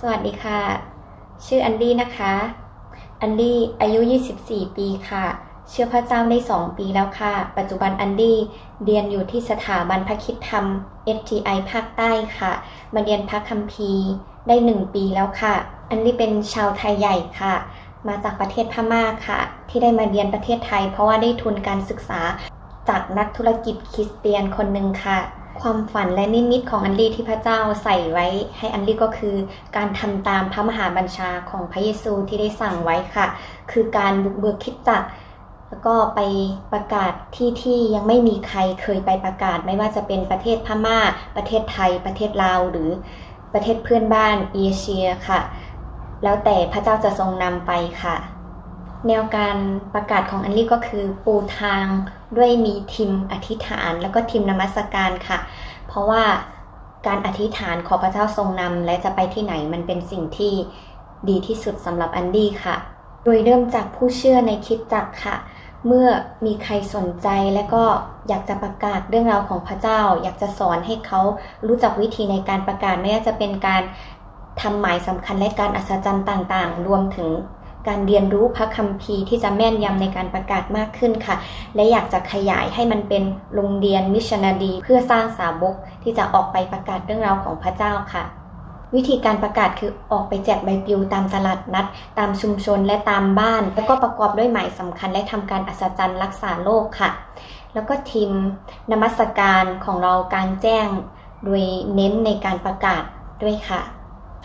สวัสดีค่ะ ชื่ออันดี้นะคะ อันดี้อายุ 24 ปีค่ะ เชื่อพระเจ้าได้ 2 ปีแล้วค่ะ ปัจจุบันอันดี้เรียนอยู่ที่สถาบันพระคิดธรรม STI ภาคใต้ค่ะ มาเรียนพระคัมภีร์ได้ 1 ปีแล้วค่ะ อันดี้เป็นชาวไทยใหญ่ค่ะ มาจากประเทศพม่าค่ะ ที่ได้มาเรียนประเทศไทย เพราะว่าได้ทุนการศึกษาจากนักธุรกิจคริสเตียนคนหนึ่งค่ะ ความฝันและนิมิตของอันลี่ที่พระเจ้าใส่ไว้ให้อันลี่ก็คือ การทำตามพระมหาบัญชาของพระเยซูที่ได้สั่งไว้ค่ะ คือการบุกเบิกคิดจักรแล้วก็ไปประกาศที่ที่ยังไม่มีใครเคยไปประกาศ ไม่ว่าจะเป็นประเทศพม่า ประเทศไทย ประเทศลาวหรือประเทศเพื่อนบ้านเอเชียค่ะ แล้วแต่พระเจ้าจะทรงนำไปค่ะ แนวการประกาศของอันลี่ก็คือปูทางด้วยมีทีมอธิษฐานแล้วก็ทีมนมัสการค่ะ เพราะว่าการอธิษฐานขอพระเจ้าทรงนำและจะไปที่ไหนมันเป็นสิ่งที่ดีที่สุดสำหรับอันดี้ค่ะ โดยเริ่มจากผู้เชื่อในคิดจักค่ะ เมื่อมีใครสนใจและก็อยากจะประกาศเรื่องราวของพระเจ้า อยากจะสอนให้เขารู้จักวิธีในการประกาศไม่ว่าจะเป็นการทำหมายสำคัญและการอัศจรรย์ต่างๆ รวมถึง การเรียนรู้พระคัมภีร์ที่จะแม่นยำในการประกาศมากขึ้นค่ะ และอยากจะขยายให้มันเป็นโรงเรียนมิชชันนารีเพื่อสร้างสาวกที่จะออกไปประกาศเรื่องราวของพระเจ้าค่ะวิธีการประกาศคือออกไปแจกใบปลิวตามตลาดนัด ตามชุมชนและตามบ้าน แล้วก็ประกอบด้วยหมายสำคัญและทำการอัศจรรย์รักษาโรคค่ะ แล้วก็ทีมนมัสการของเรากลางแจ้ง โดยเน้นในการประกาศด้วยค่ะ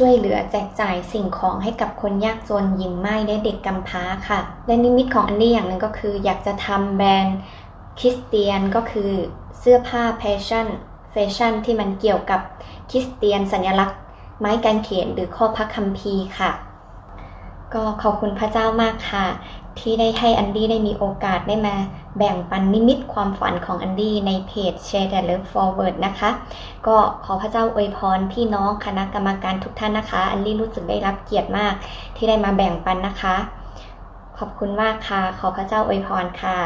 ช่วยเหลือแจกจ่ายสิ่งของให้กับคนยากจนหญิงไม้และเด็กกำพร้าค่ะ และนิมิตของอันนี้อย่างหนึ่งก็คือ อยากจะทำแบรนด์คริสเตียนก็คือเสื้อผ้าแฟชั่นแฟชั่นที่มันเกี่ยวกับคริสเตียนสัญลักษณ์ ไม้กางเขนหรือข้อพระคัมภีร์ค่ะ ก็ขอบคุณพระเจ้ามากค่ะ ที่ได้ให้อันดี้ได้มีโอกาสได้มาแบ่งปันนิมิตความฝันของอันดี้ในเพจ Share the Love Forward นะคะ ก็ขอพระเจ้าอวยพรพี่น้องคณะกรรมการทุกท่านนะคะ อันดี้รู้สึกได้รับเกียรติมากที่ได้มาแบ่งปันนะคะ ขอบคุณมากค่ะ ขอพระเจ้าอวยพรค่ะ